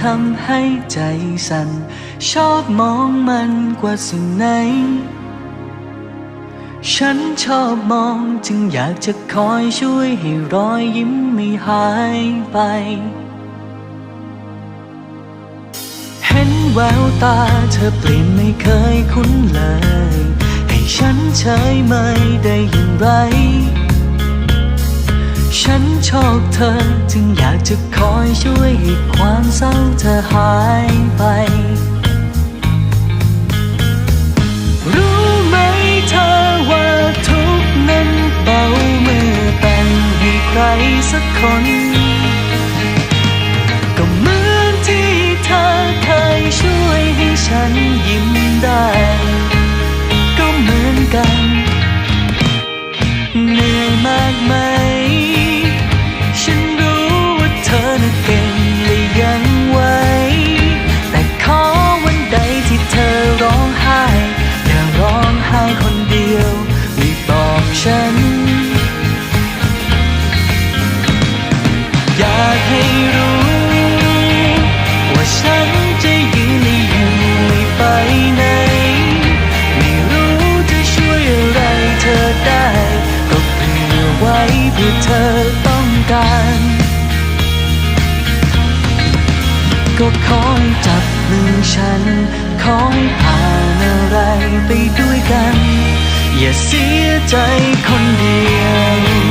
ทำให้ใจสั่น ชอบมองมันกว่าสิ่งไหน ฉันชอบมองจึงอยากจะคอยช่วยให้รอยยิ้มไม่หายไป เห็นแววตาเธอเปลี่ยนไม่เคยคุ้นเลย ให้ฉันเฉยไม่ได้อย่างไร ฉันชอบเธอจึงอยากจะคอยช่วยให้ความเศร้าเธอหายไป รู้ไหมเธอว่าทุกนั้นเบาเมื่อแต่งให้ใครสักคน ก็เหมือนที่เธอเคยช่วยให้ฉันยิ้มได้ รู้ ว่าฉันจะยืนและอยู่ไม่ไปไหน ไม่รู้จะช่วยอะไรเธอได้ก็เผื่อไว้เพื่อเธอต้องการ ก็คอยจับมือฉันคอยผ่านอะไรไปด้วยกัน อย่าเสียใจคนเดียว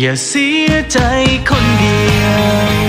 อย่าเสียใจคนเดียว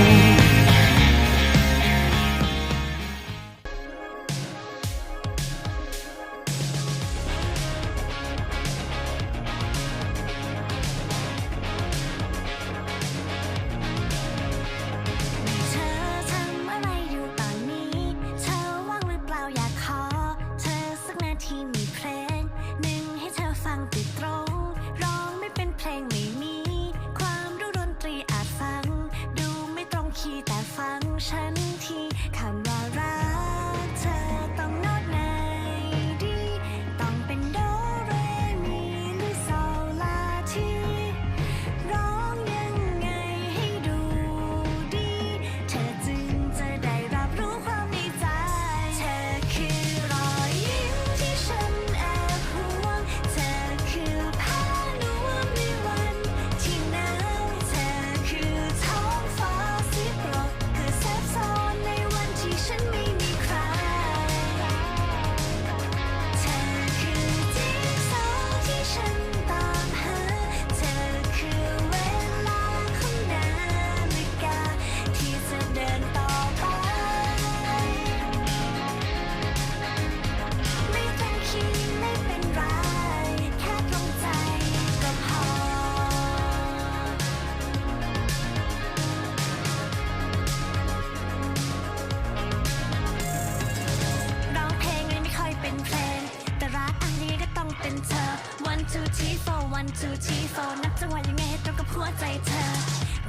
หัวใจเธอ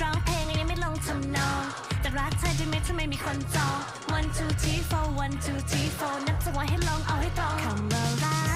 ร้องเพลงยังไม่ลงทำนอง แต่รักเธอได้ไหมถ้าไม่มีคนจอง one two three four one two three four นับจังหวะให้ลองเอาให้ตรงคำว่ารัก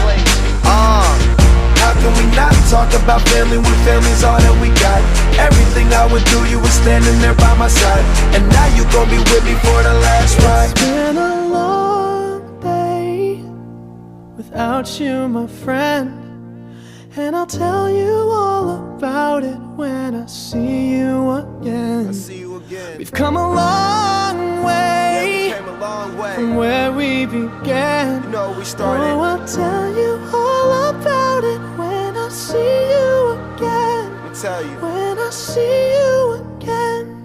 Talk about family when family's all that we got? Everything I would do, you were standing there by my side. And now you gon' be with me for the last ride. It's been a long day without you, my friend. And I'll tell you all about it when I see you again. See you again. We've come a long way came a long way. from where we began. You know we started. Oh, I'll tell you all tell you. When I see you again.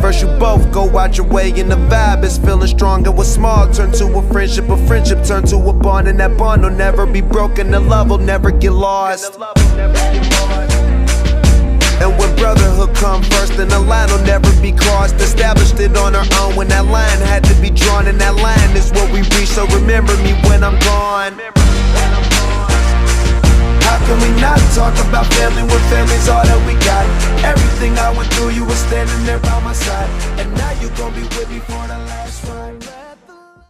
First you both go out your way and the vibe is feeling strong and what's small turn to a friendship, a friendship turn to a bond and that bond will never be broken, the love will never get lost. Brotherhood come first, and the line will never be crossed. Established it on our own when that line had to be drawn, and that line is what we reach. So remember me when I'm gone. How can we not talk about family when family's all that we got? Everything I went through, you were standing there by my side. And now you gon' be with me for the.